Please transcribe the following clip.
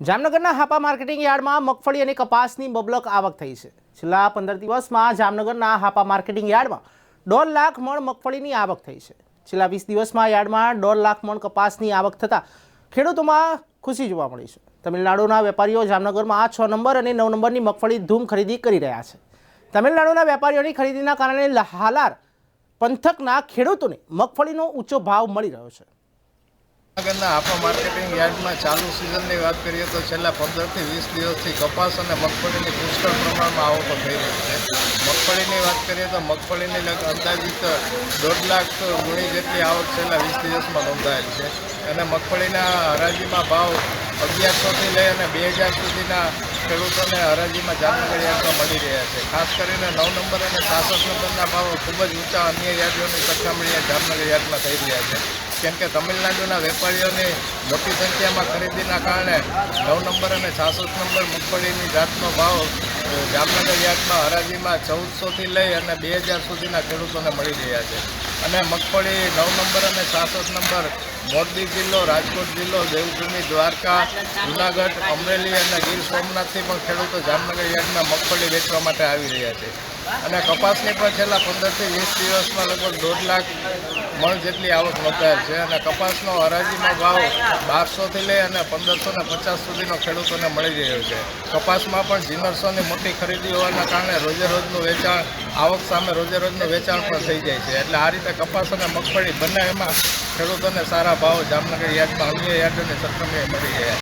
જામનગરના હાપા માર્કેટિંગ યાર્ડમાં મગફળી અને કપાસની બબલક આવક થઈ છે. છેલ્લા પંદર દિવસમાં જામનગરના હાપા માર્કેટિંગ યાર્ડમાં દોઢ લાખ મણ મગફળીની આવક થઈ છે. છેલ્લા વીસ દિવસમાં યાર્ડમાં દોઢ લાખ મણ કપાસની આવક થતાં ખેડૂતોમાં ખુશી જોવા મળી છે. તમિલનાડુના વેપારીઓ જામનગરમાં છ નંબર અને નવ નંબરની મગફળી ધૂમ ખરીદી કરી રહ્યા છે. તમિલનાડુના વેપારીઓની ખરીદીના કારણે હાલાર પંથકના ખેડૂતોને મગફળીનો ઊંચો ભાવ મળી રહ્યો છે. જામનગરના આપણા માર્કેટિંગ યાર્ડમાં ચાલુ સિઝનની વાત કરીએ તો છેલ્લા પંદરથી વીસ દિવસથી કપાસ અને મગફળીની પુષ્કળ પ્રમાણમાં આવકો થઈ રહી છે. મગફળીની વાત કરીએ તો મગફળીની અંદાજિત દોઢ લાખ ગુણી જેટલી આવક છેલ્લા વીસ દિવસમાં નોંધાયેલ છે અને મગફળીના હરાજીમાં ભાવ અગિયારસોથી લઈ અને બે હજાર સુધીના ખેડૂતોને હરાજીમાં જામનગર યાર્ડમાં મળી રહ્યા છે. ખાસ કરીને નવ નંબર અને સાસઠ નંબરના ભાવો ખૂબ જ ઊંચા અન્ય યાર્ડોની સરખામણીએ જામનગર યાર્ડમાં થઈ રહ્યા છે. કેમ કે તમિલનાડુના વેપારીઓની મોટી સંખ્યામાં ખરીદીના કારણે નવ નંબર અને છાસઠ નંબર મગફળીની જાતનો ભાવ જામનગર યાર્ડમાં હરાજીમાં ચૌદસોથી લઈ અને બે હજાર સુધીના ખેડૂતોને મળી રહ્યા છે. અને મગફળી નવ નંબર અને છાસઠ નંબર મોરબી જિલ્લો, રાજકોટ જિલ્લો, દેવભૂમિ, દ્વારકા, જુનાગઢ, અમરેલી અને ગીર સોમનાથથી પણ ખેડૂતો જામનગર યાર્ડમાં મગફળી વેચવા માટે આવી રહ્યા છે. અને કપાસની પણ છેલ્લા પંદરથી વીસ દિવસમાં લગભગ દોઢ લાખ મણ જેટલી આવક નોંધાયેલ છે અને કપાસનો હરાજીનો ભાવ બારસોથી લઈ અને પંદરસો ને પચાસ સુધીનો ખેડૂતોને મળી રહ્યો છે. કપાસમાં પણ જીનરસોની મોટી ખરીદી હોવાના કારણે રોજે રોજનું વેચાણ, આવક સામે રોજે રોજનું વેચાણ પણ થઈ જાય છે. એટલે આ રીતે કપાસ અને મગફળી બંને ખેડૂતોને સારા ભાવ જામનગર યાર્ડમાં અન્ય યાર્ડોની સરખામણીએ મળી રહ્યા